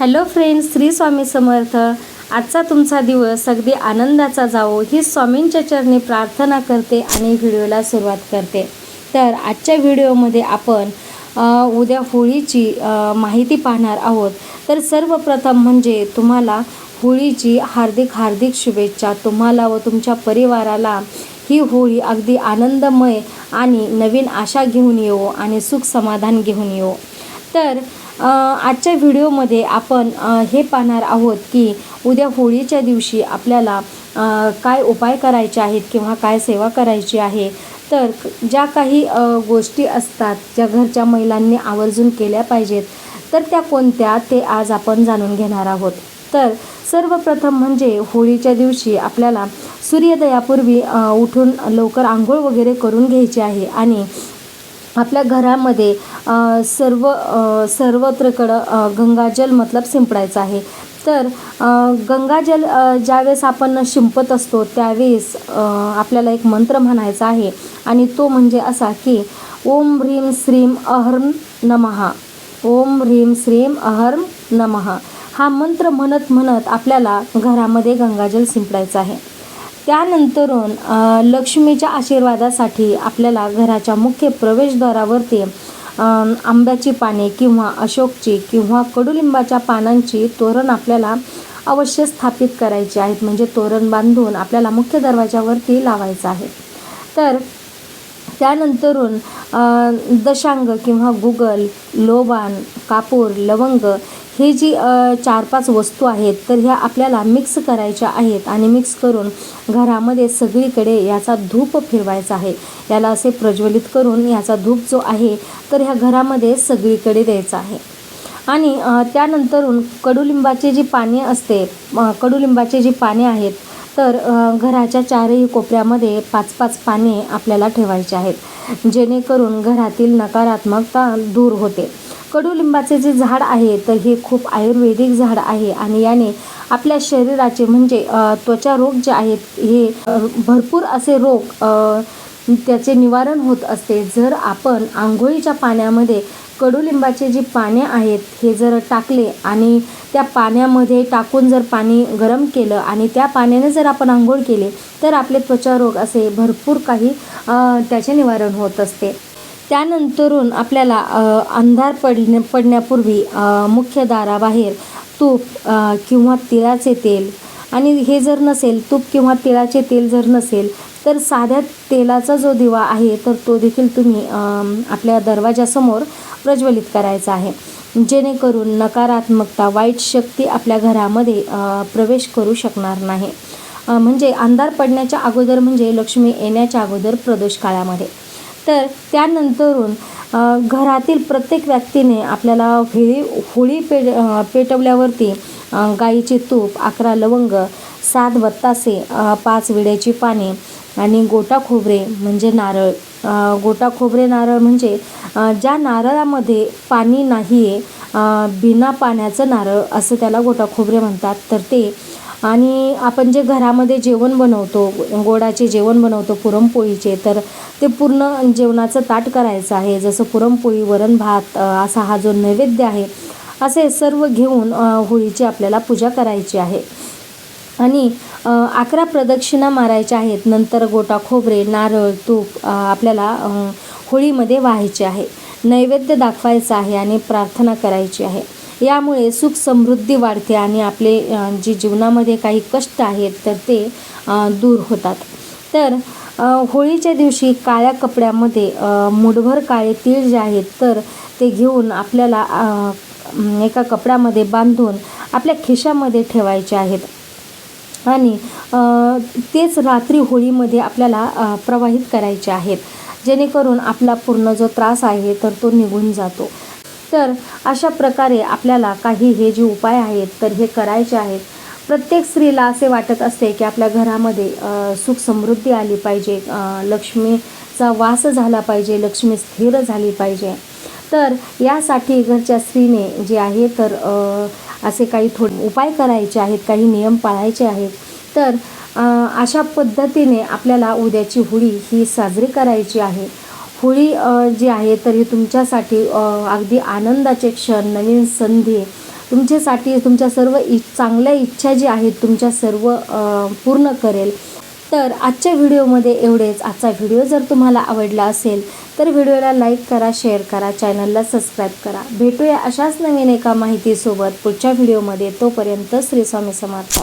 Hello friends Shri Swami Samarth. आजचा तुमचा दिवस अगदी आनंदाचा जावो ही स्वामींच्या चरणी प्रार्थना करते आणि व्हिडिओला सुरुवात करते. तर आजच्या व्हिडिओमध्ये आपण उद्या होळीची माहिती पाहणार आहोत. तर सर्वप्रथम म्हणजे तुम्हाला होळीची हार्दिक हार्दिक शुभेच्छा तुम्हाला व तुमच्या परिवाराला. ही होळी अगदी आनंदमय आणि नवीन आशा घेऊन येऊ आणि सुख समाधान घेऊन येऊ तर आजच्या व्हिडिओमध्ये आपण हे पाहणार आहोत की उद्या होळीच्या दिवशी आपल्याला काय उपाय करायचे आहेत किंवा काय सेवा करायची आहे. तर ज्या काही गोष्टी असतात ज्या घरच्या महिलांनी आवर्जून केल्या पाहिजेत तर त्या कोणत्या ते आज आपण जाणून घेणार आहोत. तर सर्वप्रथम म्हणजे होळीच्या दिवशी आपल्याला सूर्योदयापूर्वी उठून लवकर आंघोळ वगैरे करून घ्यायची आहे आणि आपल्या घरामध्ये सर्व सर्वत्रकडं गंगाजल मतलब शिंपडायचं आहे. तर गंगाजल ज्यावेळेस आपण शिंपत असतो त्यावेळेस आपल्याला एक मंत्र म्हणायचा आहे. आणि तो म्हणजे असा की ओम ह्रीम श्रीम अहर्म नमहा ओम ह्रीम श्रीम अहर्म नमः. हा मंत्र म्हणत म्हणत आपल्याला घरामध्ये गंगाजल शिंपडायचं आहे. त्यानंतर लक्ष्मीच्या आशीर्वादासाठी आपल्याला घराच्या मुख्य प्रवेशद्वारावरती आंब्याची पाने किंवा अशोकची किंवा कडुलिंबाच्या पानांची तोरण आपल्याला अवश्य स्थापित करायची आहेत. म्हणजे तोरण बांधून आपल्याला मुख्य दरवाजावरती लावायचं आहे. तर त्यानंतरून दशांग किंवा गुगल लोबान कापूर लवंग हे जी चार पाच वस्तू आहेत तर ह्या आपल्याला मिक्स करायच्या आहेत आणि मिक्स करून घरामध्ये सगळीकडे याचा धूप फिरवायचा आहे. याला असे प्रज्वलित करून याचा धूप जो आहे तर ह्या घरामध्ये सगळीकडे द्यायचा आहे. आणि त्यानंतरून कडुलिंबाची जी पाने असते कडुलिंबाचे कडुलिंबाची जी पाने आहेत तर घराच्या चारही कोपऱ्यामध्ये पाच पाच पाने आपल्याला ठेवायचे आहेत जेणेकरून घरातील नकारात्मकता दूर होते. कडुलिंबाचे जे झाड आहे तर हे खूप आयुर्वेदिक झाड आहे आणि याने आपल्या शरीराचे म्हणजे त्वचा रोग जे आहेत हे भरपूर असे रोग त्याचे निवारण होत असते. जर आपण आंघोळीच्या पाण्यामध्ये कडुलिंबाचे जी पाने आहेत हे जर टाकले आणि त्या पाण्यामध्ये टाकून जर पाणी गरम केलं आणि त्या पाण्याने जर आपण आंघोळ केले तर आपले त्वचा रोग असे भरपूर काही त्याचे निवारण होत असते. त्यानंतरून आपल्याला अंधार पडण्या पडण्यापूर्वी मुख्य दाराबाहेर तूप किंवा तिळाचे तेल. आणि हे जर नसेल तूप किंवा तिळाचे तेल जर नसेल तर साध्या तेलाचा जो दिवा आहे तर तो देखील तुम्ही आपल्या दरवाजासमोर प्रज्वलित करायचा आहे. जेणेकरून नकारात्मकता वाईट शक्ती आपल्या घरामध्ये प्रवेश करू शकणार नाही. म्हणजे अंधार पडण्याच्या अगोदर म्हणजे लक्ष्मी येण्याच्या अगोदर प्रदोष काळामध्ये तर त्यानंतरून घरातील प्रत्येक व्यक्तीने आपल्याला होळी होळी पे पेटवल्यावरती गाईचे तूप अकरा लवंग सात बत्तासे पाच विड्याची पाने आणि गोटा खोबरे म्हणजे नारळ. गोटा खोबरे नारळ म्हणजे ज्या नारळामध्ये पाणी नाही आहे बिना पाण्याचं नारळ असं त्याला गोटा खोबरे म्हणतात. तर ते आणि आपण जे घरामध्ये जेवण बनवतो गोडाचे जेवण बनवतो पुरणपोळीचे तर ते पूर्ण जेवणाचं ताट करायचं आहे. जसं पुरणपोळी वरण भात असा हा जो नैवेद्य आहे असे सर्व घेऊन होळीची आपल्याला पूजा करायची आहे. आणि अकरा प्रदक्षिणा मारायच्या आहेत. नंतर गोटा खोबरे नारळ तूप आपल्याला होळीमध्ये व्हायचे आहे. नैवेद्य दाखवायचं आहे आणि प्रार्थना करायची आहे. यामुळे सुख समृद्धी वाढते आणि आपले जे जीवनामध्ये काही कष्ट आहेत तर ते दूर होतात. तर होळीच्या दिवशी काळ्या कपड्यामध्ये मुठभर काळे तीळ जे आहेत तर ते घेऊन आपल्याला एका कपड्यामध्ये बांधून आपल्या खिशामध्ये ठेवायचे आहेत. आणि तेच रात्री होळीमध्ये आपल्याला प्रवाहित करायचे आहेत. जेणेकरून आपला पूर्ण जो त्रास आहे तर तो निघून जातो. तर अशा प्रकारे आपल्याला काही हे जे उपाय आहेत तर हे करायचे आहेत. प्रत्येक स्त्रीला असे वाटत असते की आपल्या घरामध्ये सुख समृद्धी आली पाहिजे लक्ष्मीचा वास झाला पाहिजे लक्ष्मी स्थिर झाली पाहिजे. तर यासाठी घरच्या स्त्रीने जे आहे तर असे काही थोडे उपाय करायचे आहेत काही नियम पाळायचे आहेत. तर अशा पद्धतीने आपल्याला उद्याची होळी ही साजरी करायची आहे. होळी जी आहे तर ही तुमच्यासाठी अगदी आनंदाचे क्षण नवीन संधी. तुमच्यासाठी तुमच्या सर्व इ चांगल्या इच्छा जी आहेत तुमच्या सर्व पूर्ण करेल. तर आजच्या व्हिडिओमध्ये एवढेच. आजचा व्हिडिओ जर तुम्हाला आवडला असेल तर व्हिडिओला लाईक करा शेअर करा चॅनलला सबस्क्राईब करा. भेटूया अशाच नवीन एका माहितीसोबत पुढच्या व्हिडिओमध्ये. तोपर्यंत श्री स्वामी समर्थ.